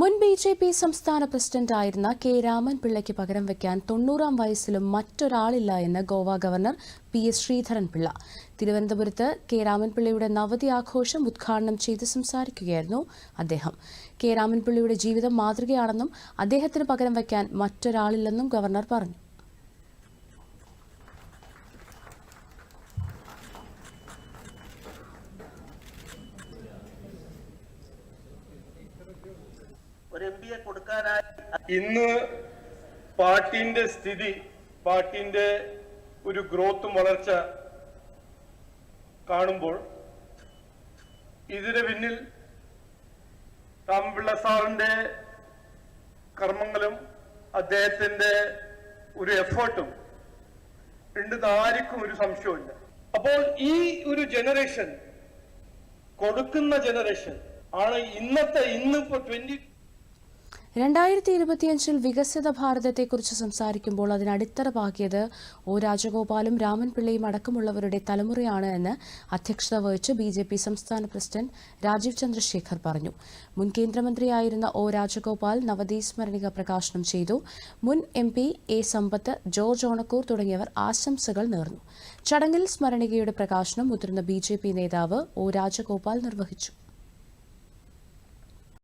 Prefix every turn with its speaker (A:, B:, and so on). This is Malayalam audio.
A: മുൻ ബി ജെ പി സംസ്ഥാന പ്രസിഡന്റായിരുന്ന കെ രാമൻ പിള്ളയ്ക്ക് പകരം വയ്ക്കാൻ തൊണ്ണൂറാം വയസ്സിലും മറ്റൊരാളില്ല എന്ന് Goa governor P S Sreedharan Pillai തിരുവനന്തപുരത്ത് കെ രാമൻപിള്ളയുടെ നവതി ആഘോഷം ഉദ്ഘാടനം ചെയ്ത് സംസാരിക്കുകയായിരുന്നു അദ്ദേഹം. കെ രാമൻപിള്ളയുടെ ജീവിതം മാതൃകയാണെന്നും അദ്ദേഹത്തിന് പകരം വയ്ക്കാൻ മറ്റൊരാളില്ലെന്നും ഗവർണർ പറഞ്ഞു.
B: ഒരു എം പിയെ കൊടുക്കാനായി
C: ഇന്ന് പാർട്ടിന്റെ സ്ഥിതി പാർട്ടിന്റെ ഒരു ഗ്രോത്തും വളർച്ച കാണുമ്പോൾ ഇതിന് പിന്നിൽ രാംപിള്ള സാറിന്റെ കർമ്മങ്ങളും അദ്ദേഹത്തിന്റെ ഒരു എഫേർട്ടും ഉണ്ടെന്ന് ആർക്കും ഒരു സംശയമില്ല അപ്പോൾ ഈ ഒരു ജനറേഷൻ കൊടുക്കുന്ന ജനറേഷൻ ആണ് ഇന്നത്തെ ഇന്നിപ്പോ ട്വന്റി
A: രണ്ടായിരത്തി ഇരുപത്തിയഞ്ചിൽ വികസിത ഭാരതത്തെക്കുറിച്ച് സംസാരിക്കുമ്പോൾ അതിന് അടിത്തറ പാകിയത് ഒ രാജഗോപാലും രാമൻപിള്ളയും അടക്കമുള്ളവരുടെ തലമുറയാണ് എന്ന് അധ്യക്ഷത വഹിച്ച് ബി ജെ പി സംസ്ഥാന പ്രസിഡന്റ് രാജീവ് ചന്ദ്രശേഖർ പറഞ്ഞു. മുൻ കേന്ദ്രമന്ത്രിയായിരുന്ന ഒ രാജഗോപാൽ നവതി സ്മരണിക പ്രകാശനം ചെയ്തു. മുൻ M P A Sampath George Onakkoor തുടങ്ങിയവർ ആശംസകൾ നേർന്നു. ചടങ്ങിൽ സ്മരണികയുടെ പ്രകാശനം മുതിർന്ന ബി നേതാവ് ഒ രാജഗോപാൽ നിർവഹിച്ചു.